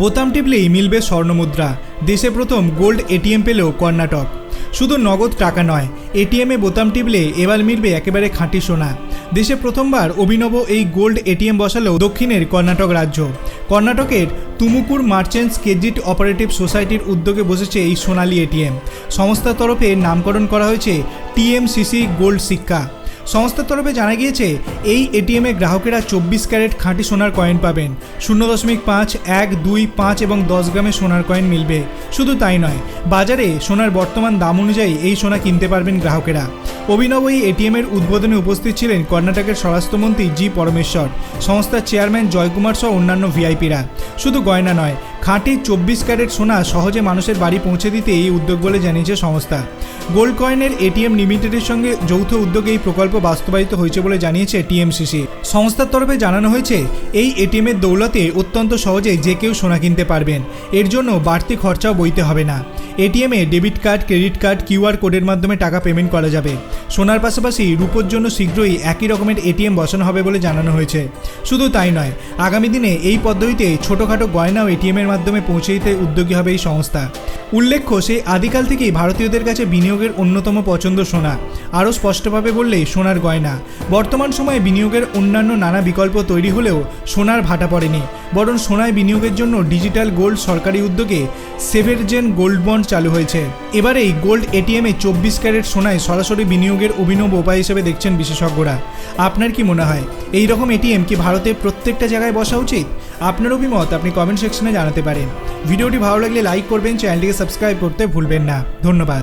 বোতাম টিপলেই মিলবে স্বর্ণমুদ্রা। দেশে প্রথম গোল্ড এটিএম পেল কর্ণাটক। শুধু নগদ টাকা নয় এটিএমে বোতাম টিপলে এবার মিলবে একেবারে খাঁটি সোনা। দেশে প্রথমবার অভিনব এই গোল্ড এটিএম বসালো দক্ষিণের কর্ণাটক রাজ্য। কর্ণাটকের তুমুকুর মার্চেন্টস ক্রেডিট অপারেটিভ সোসাইটির উদ্যোগে বসেছে এই সোনালী এটিএম সংস্থার তরফে নামকরণ করা হয়েছে টিএমসিসি গোল্ড শিক্ষা। সংস্থার তরফে জানা গিয়েছে, এই এটিএমে গ্রাহকেরা চব্বিশ ক্যারেট খাঁটি সোনার কয়েন পাবেন। শূন্য দশমিক পাঁচ, এক, দুই, পাঁচ এবং দশ গ্রামের সোনার কয়েন মিলবে। শুধু তাই নয়, বাজারে সোনার বর্তমান দাম অনুযায়ী এই সোনা কিনতে পারবেন গ্রাহকেরা। অভিনব এই এটিএমের উদ্বোধনে উপস্থিত ছিলেন কর্ণাটকের স্বরাষ্ট্রমন্ত্রী জি পরমেশ্বর, সংস্থার চেয়ারম্যান জয়কুমার সহ অন্যান্য ভিআইপিরা শুধু গয়না নয় খাঁটি চব্বিশ ক্যারেট সোনা সহজে মানুষের বাড়ি পৌঁছে দিতে এই উদ্যোগ বলে জানিয়েছে সংস্থা। গোল্ড কয়েনের এটিএম লিমিটেডের সঙ্গে যৌথ উদ্যোগে এই প্রকল্প বাস্তবায়িত হয়েছে বলে জানিয়েছে টিএমসিসি। সংস্থার তরফে জানানো হয়েছে, এই এটিএমের দৌলতে অত্যন্ত সহজে যে কেউ সোনা কিনতে পারবেন। এর জন্য বাড়তি খরচাও বইতে হবে না। এটিএমে debit card, credit card QR কোডের মাধ্যমে টাকা পেমেন্ট করা যাবে। সোনার পাশাপাশি রূপোর জন্য শীঘ্রই একই রকমের এটিএম বসানো হবে বলে জানানো হয়েছে। শুধু তাই নয়, আগামী দিনে এই পদ্ধতিতে ছোটোখাটো গয়নাও এটিএমের মাধ্যমে পৌঁছে দিতে উদ্যোগী হবে এই সংস্থা। উল্লেখ্য সেই আদিকাল থেকেই ভারতীয়দের কাছে বিনিয়োগের অন্যতম পছন্দ সোনা। আরও স্পষ্টভাবে বললে, সোনার গয়না। বর্তমান সময়ে বিনিয়োগের অন্যান্য নানা বিকল্প তৈরি হলেও সোনার ভাটা পড়েনি। বরং সোনায় বিনিয়োগের জন্য ডিজিটাল গোল্ড সরকারি উদ্যোগে সেভেরজেন গোল্ড বন্ড চালু হয়েছে। এবারে এই গোল্ড এটিএমে চব্বিশ ক্যারেট সোনায় সরাসরি বিনিয়োগের অভিনব উপায় হিসেবে দেখছেন বিশেষজ্ঞরা। আপনার কি মনে হয় এই রকম এটিএম কি ভারতের প্রত্যেকটা জায়গায় বসা উচিত? আপনার অভিমত আপনি কমেন্ট সেকশনে জানাতে পারেন। ভিডিওটি ভালো লাগলে লাইক করবেন, চ্যানেলটিকে সাবস্ক্রাইব করতে ভুলবেন না। ধন্যবাদ।